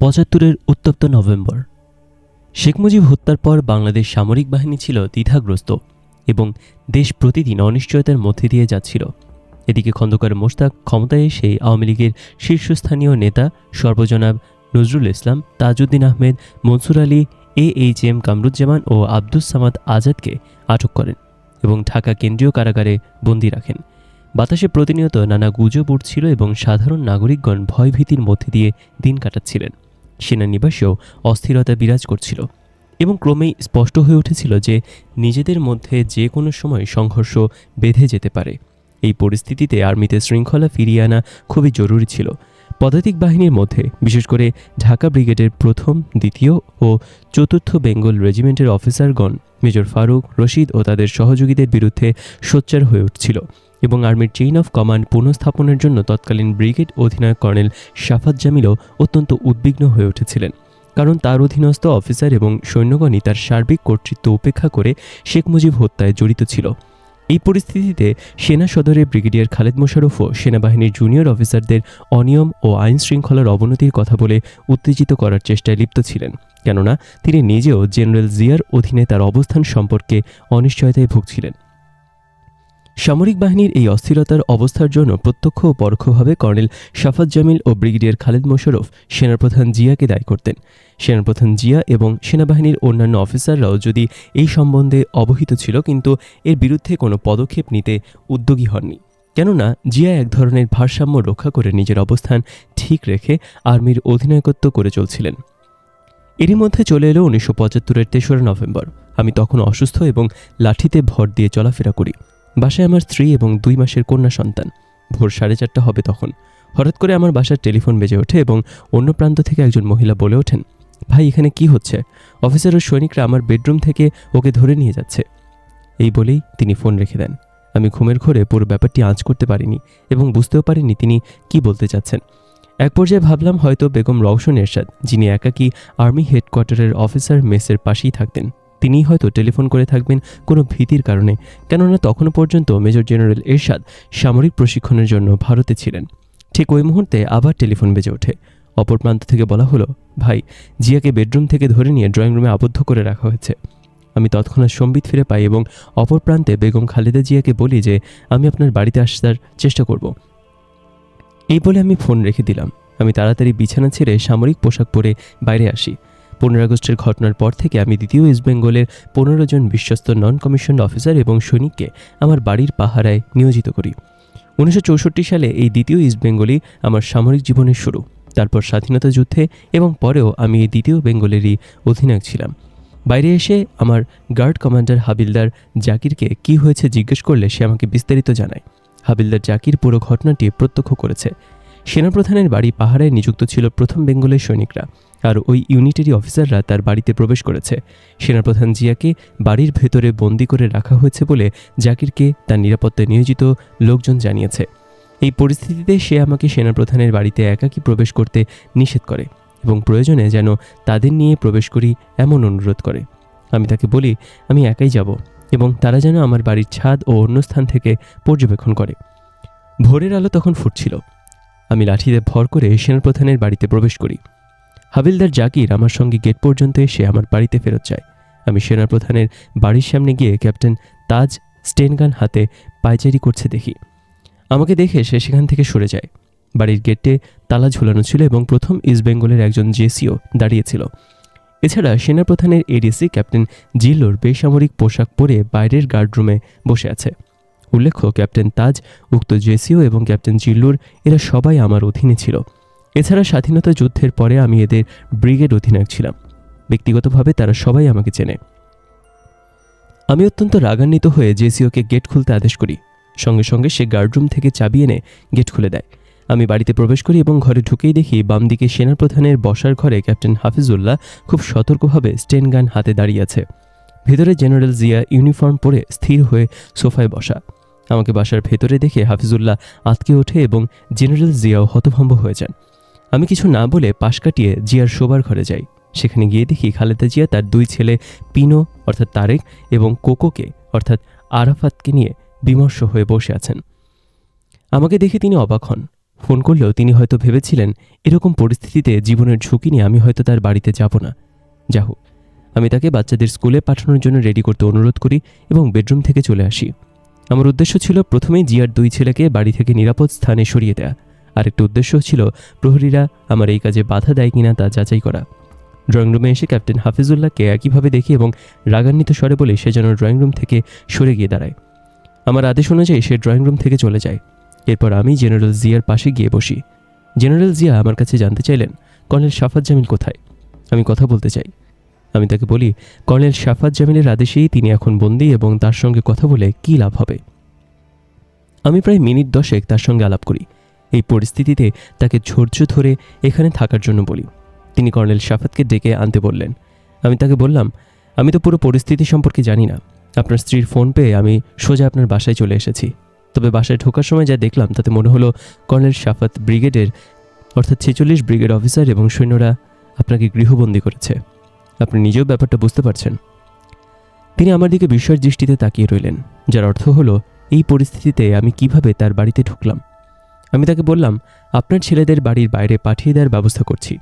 পঁচাত্তরের উত্তপ্ত নভেম্বর। শেখ মুজিব হত্যার পর বাংলাদেশ সামরিক বাহিনী ছিল দ্বিধাগ্রস্ত এবং দেশ প্রতিদিন অনিশ্চয়তার মধ্যে দিয়ে যাচ্ছিল। এদিকে খন্দকার মোশতাক ক্ষমতায় এসে আওয়ামী লীগের শীর্ষস্থানীয় নেতা সর্বজনাব Nazrul Islam, Tajuddin Ahmed, Mansur Ali, A H M Kamaruzzaman ও আব্দুস সামাদ আজাদকে আটক করেন এবং ঢাকা কেন্দ্রীয় কারাগারে বন্দী রাখেন। বাতাসে প্রতিনিয়ত নানা গুজব উঠছিল এবং সাধারণ নাগরিকগণ ভয়ভীতির মধ্যে দিয়ে দিন কাটাচ্ছিলেন। সেনানিবাসেও অস্থিরতা বিরাজ করছিল এবং ক্রমেই স্পষ্ট হয়ে উঠেছিল যে নিজেদের মধ্যে যে কোনো সময় সংঘর্ষ বেঁধে যেতে পারে। এই পরিস্থিতিতে আর্মিতে শৃঙ্খলা ফিরিয়ে আনা খুবই জরুরি ছিল। পদাতিক বাহিনীর মধ্যে, বিশেষ করে ঢাকা ব্রিগেডের প্রথম, দ্বিতীয় ও চতুর্থ বেঙ্গল রেজিমেন্টের অফিসারগণ, মেজর ফারুক, রশিদ ও তাদের সহযোগীদের বিরুদ্ধে সোচ্চার হয়ে উঠছিল। এবং আর্মির চেইন অফ কমান্ড পুনঃস্থাপনের জন্য তৎকালীন ব্রিগেড অধিনায়ক কর্নেল শাফাত জামিলও অত্যন্ত উদ্বিগ্ন হয়ে উঠেছিলেন। কারণ তার অধীনস্থ অফিসার এবং সৈন্যগণই তার সার্বিক কর্তৃত্ব উপেক্ষা করে শেখ মুজিব হত্যায় জড়িত ছিল। এই পরিস্থিতিতে সেনা সদরে ব্রিগেডিয়ার খালেদ মোশারফও সেনাবাহিনীর জুনিয়র অফিসারদের অনিয়ম ও আইন শৃঙ্খলার অবনতির কথা বলে উত্তেজিত করার চেষ্টায় লিপ্ত ছিলেন। কেননা তিনি নিজেও জেনারেল জিয়ার অধীনে তার অবস্থান সম্পর্কে অনিশ্চয়তায় ভুগছিলেন। সামরিক বাহিনীর এই অস্থিরতার অবস্থার জন্য প্রত্যক্ষ ও পরোক্ষভাবে কর্নেল শাফাত জামিল ও ব্রিগেডিয়ার খালেদ মোশারফ সেনাপ্রধান জিয়াকে দায়ী করতেন। সেনাপ্রধান জিয়া এবং সেনাবাহিনীর অন্যান্য অফিসাররাও যদি এই সম্বন্ধে অবহিত ছিল, কিন্তু এর বিরুদ্ধে কোনো পদক্ষেপ নিতে উদ্যোগী হননি। কেননা, জিয়া এক ধরনের ভারসাম্য রক্ষা করে নিজের অবস্থান ঠিক রেখে আর্মির অধিনায়কত্ব করে চলছিলেন। এরই মধ্যে চলে এলো উনিশশো পঁচাত্তরের তেসরা নভেম্বর। আমি তখন অসুস্থ এবং লাঠিতে ভর দিয়ে চলাফেরা করি। বাসায় আমার স্ত্রী এবং দুই মাসের কন্যা সন্তান। ভোর সাড়ে চারটা হবে তখন। হঠাৎ করে আমার বাসার টেলিফোন বেজে ওঠে এবং অন্য প্রান্ত থেকে একজন মহিলা বলে ওঠেন, ভাই, এখানে কি হচ্ছে? অফিসার ও সৈনিকরা আমার বেডরুম থেকে ওকে ধরে নিয়ে যাচ্ছে। এই বলেই তিনি ফোন রেখে দেন। আমি ঘুমের ঘরে পুরো ব্যাপারটি আঁচ করতে পারিনি এবং বুঝতেও পারিনি তিনি কি বলতে চাচ্ছেন। এক পর্যায়ে ভাবলাম হয়তো বেগম রওশন এরশাদ, যিনি একাকী আর্মি হেডকোয়ার্টারের অফিসার মেসের পাশেই থাকতেন। তিনিই হয়তো টেলিফোন করে থাকবেন কোনো ভীতির কারণে। কেননা তখনও পর্যন্ত মেজর জেনারেল এরশাদ সামরিক প্রশিক্ষণের জন্য ভারতে ছিলেন। ঠিক ওই মুহূর্তে আবার টেলিফোন বেজে ওঠে। অপর প্রান্ত থেকে বলা হলো, ভাই, জিয়াকে বেডরুম থেকে ধরে নিয়ে ড্রয়িং রুমে আবদ্ধ করে রাখা হয়েছে। আমি তৎক্ষণাৎ সম্বিত ফিরে পাই এবং অপর প্রান্তে বেগম খালেদা জিয়াকে বলি যে, আমি আপনার বাড়িতে আসার চেষ্টা করব। এই বলে আমি ফোন রেখে দিলাম। আমি তাড়াতাড়ি বিছানা ছেড়ে সামরিক পোশাক পরে বাইরে আসি। পনেরো আগস্টের ঘটনার পর থেকে আমি দ্বিতীয় ইস্ট বেঙ্গলের পনেরো জন বিশ্বস্ত নন কমিশন অফিসার এবং সৈনিককে আমার বাড়ির পাহারায় নিয়োজিত করি। উনিশশো চৌষট্টি সালে এই দ্বিতীয় ইস্ট বেঙ্গলই আমার সামরিক জীবনের শুরু। তারপর স্বাধীনতা যুদ্ধে এবং পরেও আমি এই দ্বিতীয় বেঙ্গলেরই অধিনায়ক ছিলাম। বাইরে এসে আমার গার্ড কমান্ডার হাবিলদার জাকিরকে কি হয়েছে জিজ্ঞেস করলে সে আমাকে বিস্তারিত জানায়। হাবিলদার জাকির পুরো ঘটনাটি প্রত্যক্ষ করেছে। সেনাপ্রধানের বাড়ি পাহাড়ে নিযুক্ত ছিল প্রথম বেঙ্গলের সৈনিকরা। আর ওই ইউনিটেরই অফিসাররা তার বাড়িতে প্রবেশ করেছে। সেনাপ্রধান জিয়াকে বাড়ির ভেতরে বন্দি করে রাখা হয়েছে বলে জাকিরকে তার নিরাপত্তায় নিয়োজিত লোকজন জানিয়েছে। এই পরিস্থিতিতে সে আমাকে সেনাপ্রধানের বাড়িতে একাকী প্রবেশ করতে নিষেধ করে এবং প্রয়োজনে যেন তাদের নিয়ে প্রবেশ করি এমন অনুরোধ করে। আমি তাকে বলি, আমি একাই যাব এবং তারা যেন আমার বাড়ির ছাদ ও অন্য স্থান থেকে পর্যবেক্ষণ করে। ভোরের আলো তখন ফুটছিল। আমি লাঠিতে ভর করে সেনাপ্রধানের বাড়িতে প্রবেশ করি। হাবিলদার জাকির আমার সঙ্গে গেট পর্যন্ত এসে আমার বাড়িতে ফেরত যায়। আমি সেনাপ্রধানের বাড়ির সামনে গিয়ে ক্যাপ্টেন তাজ স্টেনগান হাতে পায়চারি করছে দেখি। আমাকে দেখে সে সেখান থেকে সরে যায়। বাড়ির গেটে তালা ঝুলানো ছিল এবং প্রথম ইস্ট বেঙ্গলের একজন জেসিও দাঁড়িয়েছিল এছাড়া সেনাপ্রধানের এডিসি ক্যাপ্টেন জিল্লোর বেসামরিক পোশাক পরে বাইরের গার্ডরুমে বসে আছে। উল্লেখ্য, ক্যাপ্টেন তাজ, উক্ত জেসিও এবং ক্যাপ্টেন জিল্লুর এরা সবাই আমার অধীনে ছিল। এছাড়া স্বাধীনতা যুদ্ধের পরে আমি এদের ব্রিগেড অধিনায়ক ছিলাম। ব্যক্তিগতভাবে তারা সবাই আমাকে চেনে। আমি অত্যন্ত রাগান্বিত হয়ে জেসিওকে গেট খুলতে আদেশ করি। সঙ্গে সঙ্গে সে গার্ডরুম থেকে চাবি এনে গেট খুলে দেয়। আমি বাড়িতে প্রবেশ করি এবং ঘরে ঢুকেই দেখি বাম দিকে সেনাপ্রধানের বসার ঘরে ক্যাপ্টেন হাফিজুল্লাহ খুব সতর্কভাবে স্টেন গান হাতে দাঁড়িয়ে আছে। ভেতরে জেনারেল জিয়া ইউনিফর্ম পরে স্থির হয়ে সোফায় বসা। আমাকে বাসার ভেতরে দেখে হাফিজুল্লাহ আতকে ওঠে এবং জেনারেল জিয়াও হতভম্ব হয়ে যান। আমি কিছু না বলে পাশ কাটিয়ে জিয়ার শোবার ঘরে যাই। সেখানে গিয়ে দেখি খালেদা জিয়া তার দুই ছেলে পিনো, অর্থাৎ তারেক, এবং কোকোকে, অর্থাৎ আরাফাতকে নিয়ে বিমর্ষ হয়ে বসে আছেন। আমাকে দেখে তিনি অবাক হন। ফোন করলেও তিনি হয়তো ভেবেছিলেন, এরকম পরিস্থিতিতে জীবনের ঝুঁকি নিয়ে আমি হয়তো তার বাড়িতে যাব না। যা আমি তাকে বাচ্চাদের স্কুলে পাঠানোর জন্য রেডি করতে অনুরোধ করি এবং বেডরুম থেকে চলে আসি। আমার উদ্দেশ্য ছিল প্রথমেই জিয়ার দুই ছেলেকে বাড়ি থেকে নিরাপদ স্থানে সরিয়ে দেয়া। আরেকটা উদ্দেশ্য ছিল প্রহরীরা আমার এই কাজে বাধা দেয় কিনা তা যাচাই করা। ড্রয়িং রুমে এসে ক্যাপ্টেন হাফিজুল্লাহকে একইভাবে দেখি এবং রাগান্বিত স্বরে বলে সে যেন ড্রয়িং রুম থেকে সরে গিয়ে দাঁড়ায়। আমার আদেশ অনুযায়ী সে ড্রয়িং রুম থেকে চলে যায়। এরপর আমি জেনারেল জিয়ার পাশে গিয়ে বসি। জেনারেল জিয়া আমার কাছে জানতে চাইলেন, কর্নেল শাফাত জামিল কোথায়? আমি কথা বলতে চাই। আমি তাকে বলি, কর্নেল শাফাত জামিলের আদেশেই তিনি এখন বন্দী এবং তার সঙ্গে কথা বলে কী লাভ হবে? আমি প্রায় মিনিট দশেক তার সঙ্গে আলাপ করি। এই পরিস্থিতিতে তাকে ধৈর্য ধরে এখানে থাকার জন্য বলি। তিনি কর্নেল শাফাতকে ডেকে আনতে বললেন, আমি তাকে বললাম, আমি তো পুরো পরিস্থিতি সম্পর্কে জানি না। আপনার স্ত্রীর ফোন পেয়ে আমি সোজা আপনার বাসায় চলে এসেছি। তবে বাসায় ঢোকার সময় যা দেখলাম, তাতে মনে হলো কর্নেল শাফাত ব্রিগেডের, অর্থাৎ ছেচল্লিশ ব্রিগেড অফিসার এবং সৈন্যরা আপনাকে গৃহবন্দী করেছে। আপনি নিজেও ব্যাপারটা বুঝতে পারছেন? তিনি আমার দিকে বিস্ময়ের দৃষ্টিতে তাকিয়ে রইলেন, যার অর্থ হলো, এই পরিস্থিতিতে আমি কীভাবে তার বাড়িতে ঢুকলাম? আমি তাকে বললাম, আপনার ছেলেদের বাড়ির বাইরে পাঠিয়ে দেওয়ার ব্যবস্থা করছি।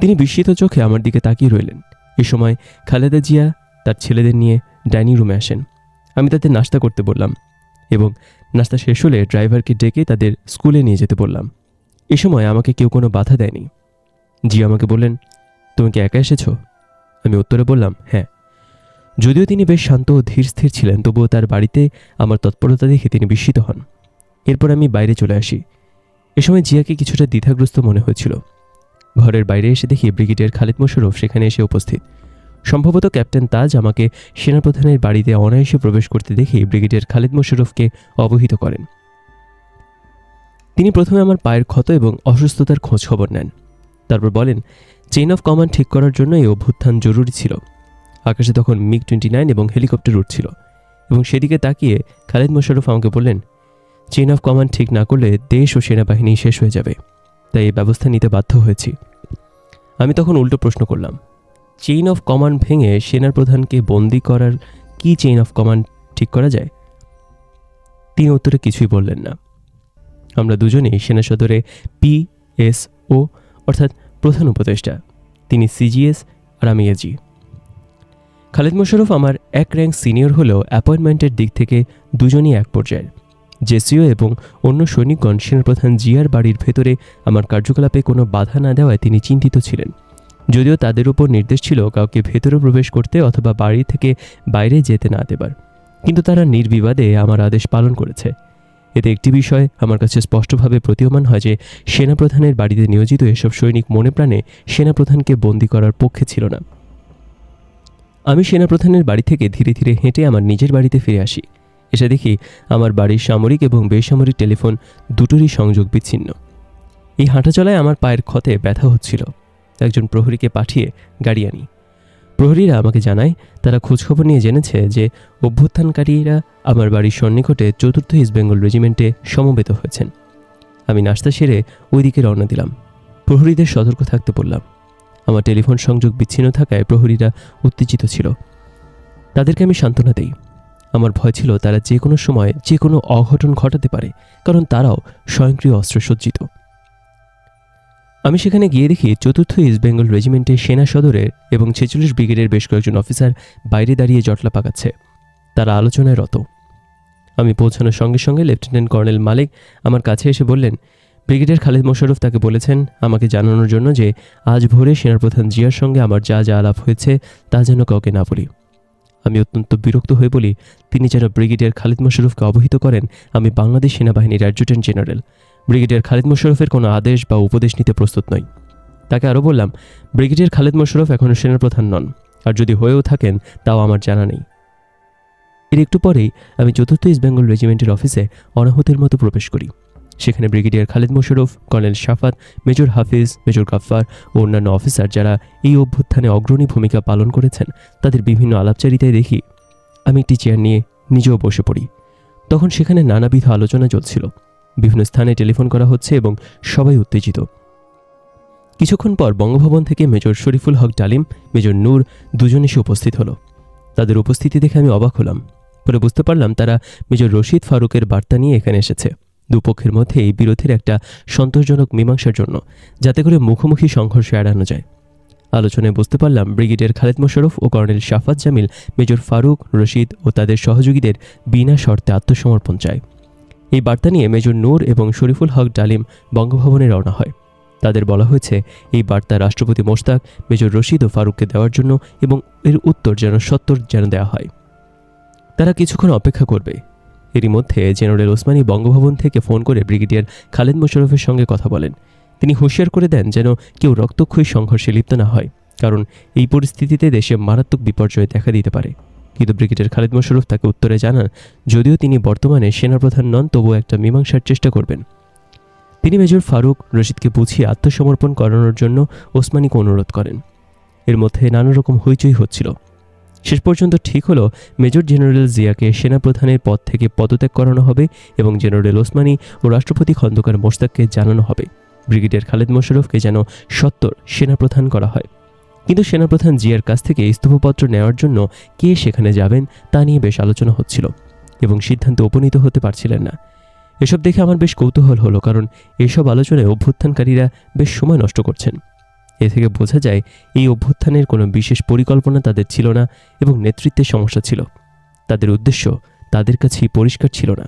তিনি বিস্মিত চোখে আমার দিকে তাকিয়ে রইলেন। এ সময় খালেদা জিয়া তার ছেলেদের নিয়ে ডাইনিং রুমে আসেন। আমি তাদের নাস্তা করতে বললাম এবং নাস্তা শেষ হলে ড্রাইভারকে ডেকে তাদের স্কুলে নিয়ে যেতে বললাম। এ সময় আমাকে কেউ কোনো বাধা দেয়নি। জি আমাকে বললেন, তুমি কি একা এসেছ? আমি উত্তরে বললাম হ্যাঁ। যদিও তিনি বেশ শান্ত ও ধীর স্থির ছিলেন, তবুও তার বাড়িতে আমার তৎপরতা দেখে তিনি বিস্মিত হন। এরপর আমি বাইরে চলে আসি। এ সময় জিয়াকে কিছুটা দ্বিধাগ্রস্ত মনে হয়েছিল। ঘরের বাইরে এসে দেখি ব্রিগেডিয়ার খালিদ মোশারফ সেখানে এসে উপস্থিত। সম্ভবত ক্যাপ্টেন তাজ আমাকে সেনাপ্রধানের বাড়িতে অনায়াসে প্রবেশ করতে দেখে ব্রিগেডিয়ার খালিদ মোশারফকে অবহিত করেন। তিনি প্রথমে আমার পায়ের ক্ষত এবং অসুস্থতার খোঁজ খবর নেন। তারপর বলেন চেইন অফ কমান্ড ঠিক করার জন্য এই অভ্যুত্থান জরুরি ছিল। আকাশে তখন মিগ টোয়েন্টি নাইন এবং হেলিকপ্টার উঠছিল এবং সেদিকে তাকিয়ে খালিদ মোশারফ আমাকে বললেন চেইন অফ কমান্ড ঠিক না করলে দেশ ও সেনাবাহিনী শেষ হয়ে যাবে। তাই এই ব্যবস্থা নিতে বাধ্য হয়েছি। আমি তখন উল্টো প্রশ্ন করলাম চেইন অফ কমান্ড ভেঙে সেনার প্রধানকে বন্দি করার কি চেইন অফ কমান্ড ঠিক করা যায়? তিনি উত্তরে কিছুই বললেন না। আমরা দুজনেই সেনা সদরে পি এস ও অর্থাৎ প্রধান উপদেষ্টা। তিনি সিজিএস আর আমি এজি খালেদ মোশারফ আমার এক র্যাঙ্ক সিনিয়র হলেও অ্যাপয়েন্টমেন্টের দিক থেকে দুজনই এক পর্যায়ের। জেসিও এবং অন্য সৈনিকগণ সেনাপ্রধান জিয়ার বাড়ির ভেতরে আমার কার্যকলাপে কোনো বাধা না দেওয়ায় তিনি চিন্তিত ছিলেন। যদিও তাদের উপর নির্দেশ ছিল কাউকে ভেতরে প্রবেশ করতে অথবা বাড়ি থেকে বাইরে যেতে না দেবার। কিন্তু তারা নির্বিবাদে আমার আদেশ পালন করেছে। এতে একটি বিষয় আমার কাছে স্পষ্টভাবে প্রতীয়মান হয় যে, সেনাপ্রধানের বাড়িতে নিয়োজিত এসব সৈনিক মনে প্রাণে সেনাপ্রধানকে বন্দি করার পক্ষে ছিল না। আমি সেনাপ্রধানের বাড়ি থেকে ধীরে ধীরে হেঁটে আমার নিজের বাড়িতে ফিরে আসি। এসে দেখি আমার বাড়ির সামরিক এবং বেসামরিক টেলিফোন দুটোরই সংযোগ বিচ্ছিন্ন। এই হাঁটাচলায় আমার পায়ের ক্ষতে ব্যথা হচ্ছিল। একজন প্রহরীকে পাঠিয়ে গাড়ি আনি। প্রহরীরা আমাকে জানায়, তারা খোঁজখবর নিয়ে জেনেছে যে অভ্যুত্থানকারীরা আমার বাড়ির সন্নিকটে চতুর্থ ইস্ট বেঙ্গল রেজিমেন্টে সমবেত হয়েছেন। আমি নাস্তা সেরে ওই দিকে রওনা দিলাম। প্রহরীদের সতর্ক থাকতে বললাম। আমার টেলিফোন সংযোগ বিচ্ছিন্ন থাকায় প্রহরীরা উত্তেজিত ছিল। তাদেরকে আমি সান্ত্বনা দেই। আমার ভয় ছিল তারা যে কোনো সময় যে কোনো অঘটন ঘটাতে পারে, কারণ তারাও স্বয়ংক্রিয় অস্ত্র সজ্জিত। আমি সেখানে গিয়ে দেখি চতুর্থ ইস্ট বেঙ্গল রেজিমেন্টের সেনা সদরের এবং ছেচল্লিশ ব্রিগেডের বেশ কয়েকজন অফিসার বাইরে দাঁড়িয়ে জটলা পাকাচ্ছে। তারা আলোচনায় রত। আমি পৌঁছানোর সঙ্গে সঙ্গে লেফটেন্যান্ট কর্নেল মালিক আমার কাছে এসে বললেন ব্রিগেডিয়ার খালিদ মোশারফ তাকে বলেছেন আমাকে জানানোর জন্য যে আজ ভোরে সেনাপ্রধান জিয়ার সঙ্গে আমার যা যা আলাপ হয়েছে তা যেন কাউকে না বলি। আমি অত্যন্ত বিরক্ত হয়ে বলি, তিনি যেন ব্রিগেডিয়ার খালিদ মোশারফকে অবহিত করেন, আমি বাংলাদেশ সেনাবাহিনীর অ্যাডজুটেন্ট জেনারেল। ব্রিগেডিয়ার খালিদ মোশারফের কোনো আদেশ বা উপদেশ নিতে প্রস্তুত নই। তাকে আরও বললাম, ব্রিগেডিয়ার খালিদ মোশারফ এখনও সেনাপ্রধান নন, আর যদি হয়েও থাকেন, তাও আমার জানা নেই। এর একটু পরেই আমি চতুর্থ ইস্ট বেঙ্গল রেজিমেন্টের অফিসে অনাহতের মতো প্রবেশ করি। সেখানে brigadier Khaled Mosharraf colonel Shafat, major Hafiz, major Gaffar ও অন্যান্য অফিসার যারা এই অভ্যুত্থানে অগ্রণী ভূমিকা পালন করেছেন, তাদের বিভিন্ন আলাপচারিতায় দেখি আমি একটি চেয়ার নিয়ে নিজেও বসে পড়ি। তখন সেখানে নানাবিধ আলোচনা চলছিল। বিভিন্ন স্থানে টেলিফোন করা হচ্ছে এবং সবাই উত্তেজিত। কিছুক্ষণ পর বঙ্গভবন থেকে মেজর শরীফুল হক ডালিম, মেজর নূর দুজন এসে উপস্থিত হলো। তাদের উপস্থিতি দেখে আমি অবাক হলাম। পরে বুঝতে পারলাম তারা মেজর রশিদ ফারুকের বার্তা নিয়ে এখানে এসেছে। দুপক্ষের মধ্যে এই বিরোধের একটা সন্তোষজনক মীমাংসার জন্য, যাতে করে মুখোমুখি সংঘর্ষ এড়ানো যায়। আলোচনায় বুঝতে পারলাম, ব্রিগেডিয়ার খালেদ মোশারফ ও কর্নেল শাফাত জামিল, মেজর ফারুক, রশিদ ও তাদের সহযোগীদের বিনা শর্তে আত্মসমর্পণ চায়। এই বার্তা নিয়ে মেজর নূর এবং শরীফুল হক ডালিম বঙ্গভবনে রওনা হয়। তাদের বলা হয়েছে, এই বার্তা রাষ্ট্রপতি মোশতাক, মেজর রশিদ ও ফারুককে দেওয়ার জন্য এবং এর উত্তর যেন সত্তর যেন দেওয়া হয়। তারা কিছুক্ষণ অপেক্ষা করবে। এরই মধ্যে জেনারেল ওসমানী বঙ্গভবন থেকে ফোন করে ব্রিগেডিয়ার খালেদ মোশারফের সঙ্গে কথা বলেন। তিনি হুঁশিয়ার করে দেন যেন কেউ রক্তক্ষয়ী সংঘর্ষে লিপ্ত না হয়, কারণ এই পরিস্থিতিতে দেশে মারাত্মক বিপর্যয় দেখা দিতে পারে। কিন্তু ব্রিগেডিয়ার খালেদ মোশারফ তাকে উত্তরে জানান, যদিও তিনি বর্তমানে সেনাপ্রধান নন, তবুও একটা মীমাংসার চেষ্টা করবেন। তিনি মেজর ফারুক রশিদকে বুঝিয়ে আত্মসমর্পণ করানোর জন্য ওসমানীকে অনুরোধ করেন। এর মধ্যে নানা রকম হইচই হচ্ছিল। শেষ পর্যন্ত ঠিক হলো, মেজর জেনারেল জিয়াকে সেনাপ্রধানের পদ থেকে পদত্যাগ করানো হবে এবং জেনারেল ওসমানী ও রাষ্ট্রপতি খন্দকার মোস্তাককে জানানো হবে। ব্রিগেডিয়ার খালেদ মোশারফকে যেন সত্তর সেনাপ্রধান করা হয়। কিন্তু সেনাপ্রধান জিয়ার কাছ থেকে ইস্তফাপত্র নেওয়ার জন্য কে সেখানে যাবেন তা নিয়ে বেশ আলোচনা হচ্ছিল এবং সিদ্ধান্তে উপনীত হতে পারছিলেন না। এসব দেখে আমার বেশ কৌতূহল হলো, কারণ এসব আলোচনায় অভ্যুত্থানকারীরা বেশ সময় নষ্ট করছেন। এ থেকে বোঝা যায় এই অভ্যুত্থানের কোনো বিশেষ পরিকল্পনা তাদের ছিল না এবং নেতৃত্বের সমস্যা ছিল। তাদের উদ্দেশ্য তাদের কাছেই পরিষ্কার ছিল না।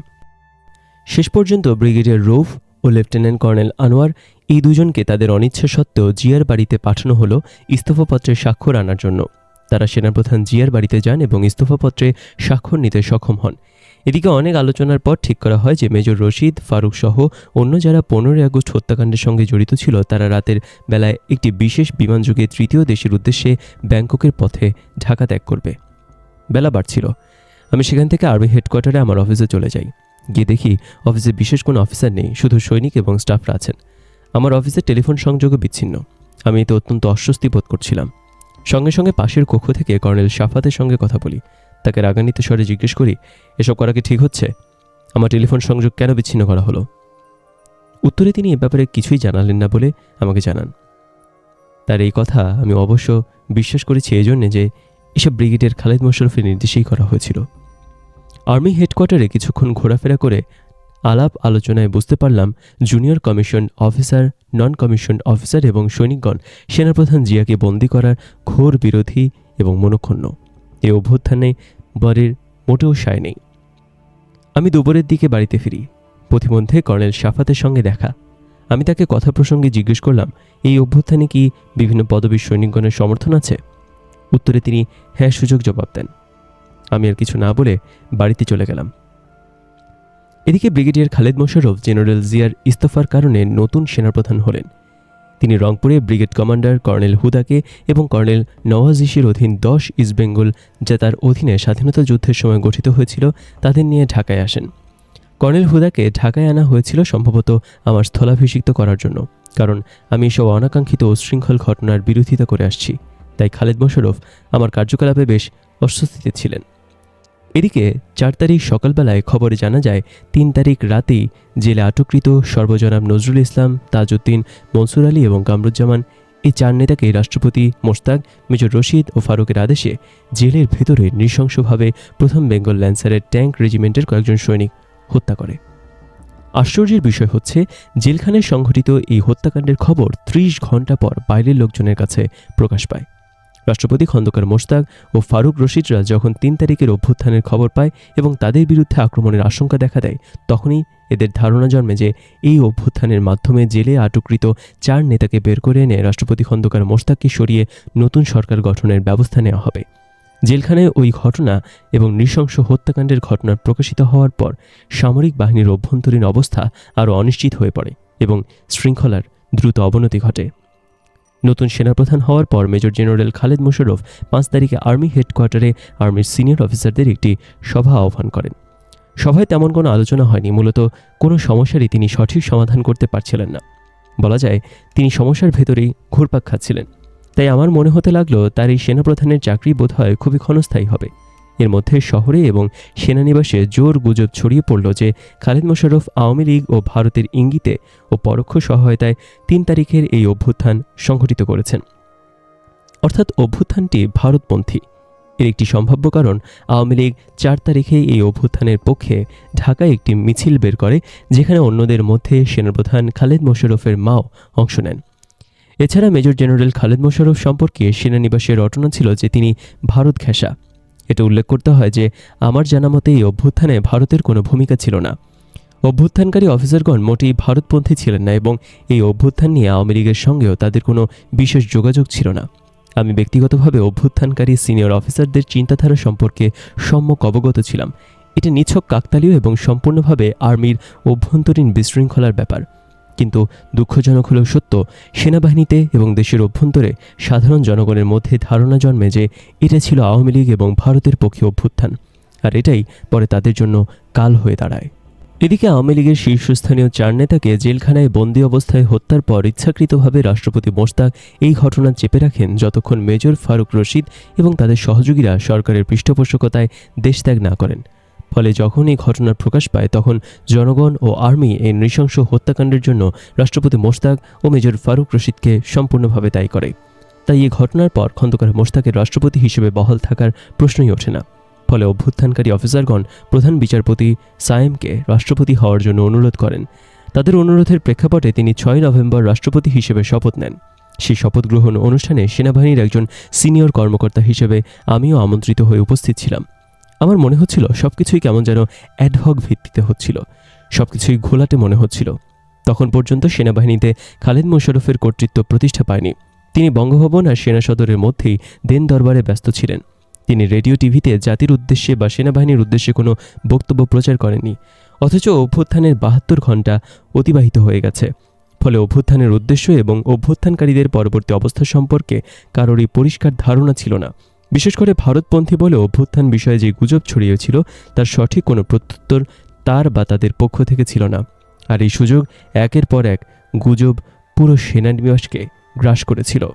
শেষ পর্যন্ত ব্রিগেডিয়ার রৌফ ও লেফটেন্যান্ট কর্নেল আনোয়ার এই দুজনকে তাদের অনিচ্ছা সত্ত্বেও জিয়ার বাড়িতে পাঠানো হলো ইস্তফাপত্রে স্বাক্ষর আনার জন্য। তারা সেনাপ্রধান জিয়ার বাড়িতে যান এবং ইস্তফাপত্রে স্বাক্ষর নিতে সক্ষম হন। এদিকে অনেক আলোচনার পর ঠিক করা হয় যে মেজর রশিদ, ফারুক সহ অন্য যারা পনেরোই আগস্ট হত্যাকাণ্ডের সঙ্গে জড়িত ছিল, তারা রাতের বেলায় একটি বিশেষ বিমানযোগে তৃতীয় দেশের উদ্দেশ্যে ব্যাংককের পথে ঢাকা ত্যাগ করবে। বেলা বাড়ছিল। আমি সেখান থেকে আর্মি হেডকোয়ার্টারে আমার অফিসে চলে যাই। গিয়ে দেখি অফিসে বিশেষ কোনো অফিসার নেই, শুধু সৈনিক এবং স্টাফরা আছেন। আমার অফিসের টেলিফোন সংযোগও বিচ্ছিন্ন। আমি এতে অত্যন্ত অস্বস্তি বোধ করছিলাম। সঙ্গে সঙ্গে পাশের কক্ষ থেকে কর্নেল সাফাতের সঙ্গে কথা বলি। তাকে রাগান্বিত স্বরে জিজ্ঞেস করি, এসব করা কি ঠিক হচ্ছে? আমার টেলিফোন সংযোগ কেন বিচ্ছিন্ন করা হলো? উত্তরে তিনি এ ব্যাপারে কিছুই জানালেন না বলে আমাকে জানান। তার এই কথা আমি অবশ্য বিশ্বাস করেছি এই জন্যে যে এসব ব্রিগেডের খালেদ মোশারফের নির্দেশেই করা হয়েছিল। আর্মি হেডকোয়ার্টারে কিছুক্ষণ ঘোরাফেরা করে আলাপ আলোচনায় বুঝতে পারলাম junior commission officer non commission officer এবং সৈনিকগণ সেনাপ্রধান জিয়াকে বন্দি করার ঘোর বিরোধী এবং মনক্ষুণ্ণ। এই অভ্যুত্থানে বরের মোটেও সায় নেই। আমি দুপুরের দিকে বাড়িতে ফিরি। পথিমধ্যে কর্নেল সাফাতের সঙ্গে দেখা। আমি তাকে কথা প্রসঙ্গে জিজ্ঞেস করলাম, এই অভ্যুত্থানে কি বিভিন্ন পদবীর সৈনিকগণের সমর্থন আছে? উত্তরে তিনি হ্যাঁ সুযোগ জবাব দেন। আমি আর কিছু না বলে বাড়িতে চলে গেলাম। এদিকে ব্রিগেডিয়ার খালেদ মোশাররফ, জেনারেল জিয়ার ইস্তফার কারণে নতুন সেনাপ্রধান হলেন। তিনি রংপুরে ব্রিগেড কমান্ডার কর্নেল হুদাকে এবং কর্নেল নওয়াজিসির অধীন দশ ইস্টবেঙ্গল যা তার অধীনে স্বাধীনতা যুদ্ধের সময় গঠিত হয়েছিল, তাদের নিয়ে ঢাকায় আসেন। কর্নেল হুদাকে ঢাকায় আনা হয়েছিল সম্ভবত আমার স্থলাভিষিক্ত করার জন্য, কারণ আমি এসব অনাকাঙ্ক্ষিত উশৃঙ্খল ঘটনার বিরোধিতা করে আসছি। তাই খালেদ মোশাররফ আমার কার্যকলাপে বেশ অস্বস্তিতে ছিলেন। এদিকে চার তারিখ সকালবেলায় খবরে জানা যায়, তিন তারিখ রাতেই জেলে আটককৃত সর্বজনাব নজরুল ইসলাম, তাজউদ্দিন, মনসুর আলী এবং কামরুজ্জামান। এই চার নেতাকে রাষ্ট্রপতি মোশতাক, মেজর রশিদ ও ফারুকের আদেশে জেলের ভেতরে নৃশংসভাবে প্রথম বেঙ্গল ল্যান্সারের ট্যাঙ্ক রেজিমেন্টের কয়েকজন সৈনিক হত্যা করে। আশ্চর্যের বিষয় হচ্ছে, জেলখানায় সংঘটিত এই হত্যাকাণ্ডের খবর ত্রিশ ঘণ্টা পর বাইরের লোকজনের কাছে প্রকাশ পায়। রাষ্ট্রপতি খন্দকার মোশতাক ও ফারুক রশিদরা যখন তিন তারিখের অভ্যুত্থানের খবর পায় এবং তাদের বিরুদ্ধে আক্রমণের আশঙ্কা দেখা দেয়, তখনই এদের ধারণা জন্মে যে এই অভ্যুত্থানের মাধ্যমে জেলে আটককৃত চার নেতাকে বের করে এনে রাষ্ট্রপতি খন্দকার মোশতাককে সরিয়ে নতুন সরকার গঠনের ব্যবস্থা নেওয়া হবে। জেলখানায় ওই ঘটনা এবং নৃশংস হত্যাকাণ্ডের ঘটনা প্রকাশিত হওয়ার পর সামরিক বাহিনীর অভ্যন্তরীণ অবস্থা আরও অনিশ্চিত হয়ে পড়ে এবং শৃঙ্খলার দ্রুত অবনতি ঘটে। নতুন সেনাপ্রধান হওয়ার পর মেজর জেনারেল খালেদ মুশারফ পাঁচ তারিখে আর্মি হেডকোয়ার্টারে আর্মির সিনিয়র অফিসারদের একটি সভা আহ্বান করেন। সভায় তেমন কোনো আলোচনা হয়নি, মূলত কোনো সমস্যারই তিনি সঠিক সমাধান করতে পারছিলেন না। বলা যায়, তিনি সমস্যার ভেতরেই ঘুরপাক খাচ্ছিলেন। তাই আমার মনে হতে লাগল, তার এই সেনাপ্রধানের চাকরি বোধহয় খুবই ক্ষণস্থায়ী হবে। এর মধ্যে শহরে এবং সেনানিবাসে জোর গুজব ছড়িয়ে পড়ল যে খালেদ মোশাররফ আওয়ামী লীগ ও ভারতের ইঙ্গিতে ও পরোক্ষ সহায়তায় তিন তারিখের এই অভ্যুত্থান সংঘটিত করেছেন। অর্থাৎ অভ্যুত্থানটি ভারতপন্থী। এর একটি সম্ভাব্য কারণ, আওয়ামী লীগ চার তারিখে এই অভ্যুত্থানের পক্ষে ঢাকায় একটি মিছিল বের করে, যেখানে অন্যদের মধ্যে সেনাপ্রধান খালেদ মোশাররফের মাও অংশ নেন। এছাড়া মেজর জেনারেল খালেদ মোশাররফ সম্পর্কে সেনানিবাসের রটনা ছিল যে তিনি ভারত ঘেঁষা। এটা উল্লেখ করতে হয় যে, আমার জানা মতে এই অভ্যুত্থানে ভারতের কোনো ভূমিকা ছিল না। অভ্যুত্থানকারী অফিসারগণ মোটেই ভারতপন্থী ছিলেন না এবং এই অভ্যুত্থান নিয়ে আওয়ামী লীগের সঙ্গেও তাদের কোনো বিশেষ যোগাযোগ ছিল না। আমি ব্যক্তিগতভাবে অভ্যুত্থানকারী সিনিয়র অফিসারদের চিন্তাধারা সম্পর্কে সম্যক অবগত ছিলাম। এটা নিছক কাকতালীয় এবং সম্পূর্ণভাবে আর্মির অভ্যন্তরীণ বিশৃঙ্খলার ব্যাপার। কিন্তু দুঃখজনক হলেও সত্য, সেনাবাহিনীতে এবং দেশের অভ্যন্তরে সাধারণ জনগণের মধ্যে ধারণা জন্মে যে এটা ছিল আওয়ামী লীগ এবং ভারতের পক্ষে অভ্যুত্থান। আর এটাই পরে তাদের জন্য কাল হয়ে দাঁড়ায়। এদিকে আওয়ামী লীগের শীর্ষস্থানীয় চার নেতাকে জেলখানায় বন্দি অবস্থায় হত্যার পর ইচ্ছাকৃতভাবে রাষ্ট্রপতি মোস্তাক এই ঘটনা চেপে রাখেন যতক্ষণ মেজর ফারুক রশিদ এবং তাদের সহযোগীরা সরকারের পৃষ্ঠপোষকতায় দেশত্যাগ না করেন। ফলে যখন এই ঘটনার প্রকাশ পায়, তখন জনগণ ও আর্মি এই নৃশংস হত্যাকাণ্ডের জন্য রাষ্ট্রপতি মোশতাক ও মেজর ফারুক রশিদকে সম্পূর্ণভাবে দায়ী করে। তাই এই ঘটনার পর খন্দকার মোশতাকের রাষ্ট্রপতি হিসেবে বহাল থাকার প্রশ্নই ওঠে না। ফলে অভ্যুত্থানকারী অফিসারগণ প্রধান বিচারপতি সায়েমকে রাষ্ট্রপতি হওয়ার জন্য অনুরোধ করেন। তাদের অনুরোধের প্রেক্ষাপটে তিনি ছয় নভেম্বর রাষ্ট্রপতি হিসেবে শপথ নেন। সেই শপথ গ্রহণ অনুষ্ঠানে সেনাবাহিনীর একজন সিনিয়র কর্মকর্তা হিসেবে আমিও আমন্ত্রিত হয়ে উপস্থিত ছিলাম। আমার মনে হচ্ছিল সব কিছুই কেমন যেন অ্যাডহক ভিত্তিতে হচ্ছিল। সব কিছুই ঘোলাটে মনে হচ্ছিল। তখন পর্যন্ত সেনাবাহিনীতে খালেদ মোশাররফের কর্তৃত্ব প্রতিষ্ঠা পায়নি। তিনি বঙ্গভবন আর সেনা সদরের মধ্যেই দেন দরবারে ব্যস্ত ছিলেন। তিনি রেডিও টিভিতে জাতির উদ্দেশ্যে বা সেনাবাহিনীর উদ্দেশ্যে কোনো বক্তব্য প্রচার করেননি। অথচ অভ্যুত্থানের বাহাত্তর ঘণ্টা অতিবাহিত হয়ে গেছে। ফলে অভ্যুত্থানের উদ্দেশ্য এবং অভ্যুত্থানকারীদের পরবর্তী অবস্থা সম্পর্কে কারোরই পরিষ্কার ধারণা ছিল না। বিশেষ করে ভারতপন্থী বলে অভ্যুত্থান বিষয়ে যে গুজব ছড়িয়েছিল, তার সঠিক কোনো প্রত্যুত্তর তার বা তাদের পক্ষ থেকে ছিল না। আর এই সুযোগ একের পর এক গুজব পুরো সেনানিবাসকে গ্রাস করেছিল।